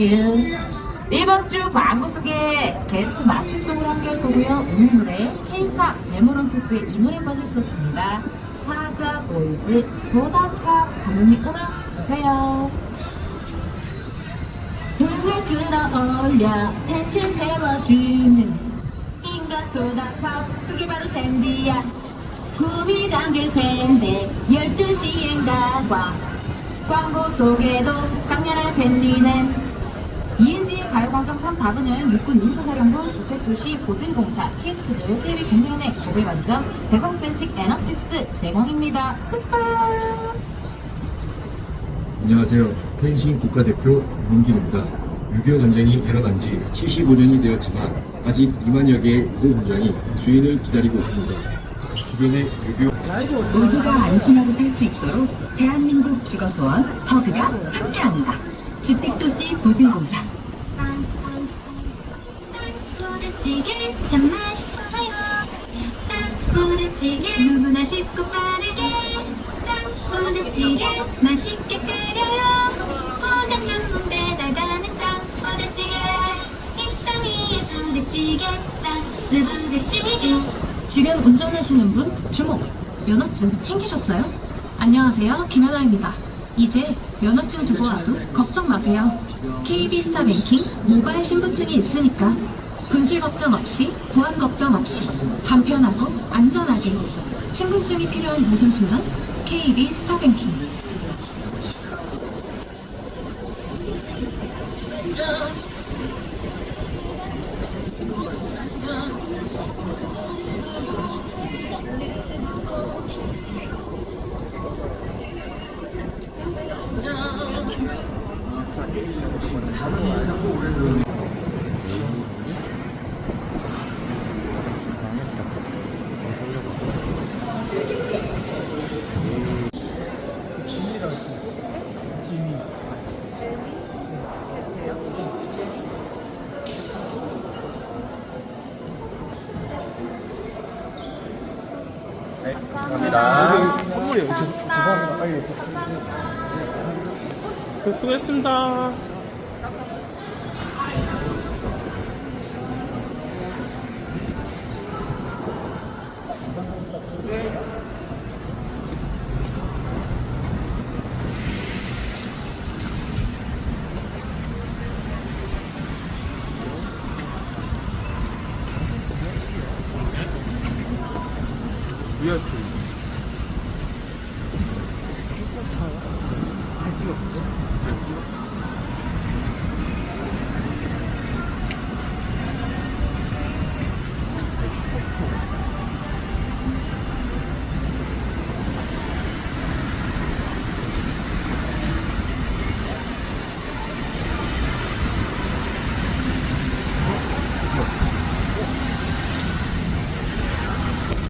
땡큐. 이번 주 광고 소개 게스트 맞춤송으로 함께 할 거고요. 오늘 노래 K-팝 데모런트스의 이 노래 빠질 수 없습니다. 사자 보이즈 소다팝 감독님 음악 주세요. 흥을 끌어올려 텐션 채워주는 인간 소다팝 그게 바로 샌디야 꿈이 담길 텐데 12시엔 가봐 광고 소개도 장렬한 샌디는 이은지의 가요광장 3, 4부는 육군 인사사령부 주택도시 보증공사 키스트드 KB 공연의 고배 완전 대성센틱 에너시스 제공입니다. 스크스컬 안녕하세요. 펜싱 국가대표 문길입니다. 6.25 전쟁이 일어난 지 75년이 되었지만 아직 2만여 개의 무도 공장이 주인을 기다리고 있습니다. 주변의 6.25 모두가 안심하고 살 수 있도록 대한민국 주거소원 허그가 함께합니다. 주택도시 보증공사 누구나 쉽고 빠르게 딴스포르찌개 맛있게 끓여요 포장용품 배달가는 딴스포르찌개 이 땅 위에 부대찌개 딴스부대찌개 지금 운전하시는 분 주목! 면허증 챙기셨어요? 안녕하세요. 김연아입니다. 이제 면허증 두고 와도 걱정 마세요. KB스타뱅킹 모바일 신분증이 있으니까 분실 걱정 없이 보안 걱정 없이 간편하고 안전하게 신분증이 필요한 모든 순간 KB스타뱅킹 선물이에요. 죄- 죄송합니다. 아니, 그 수고했습니다. 위아트 슈퍼스타야? 네. 잘 찍었지?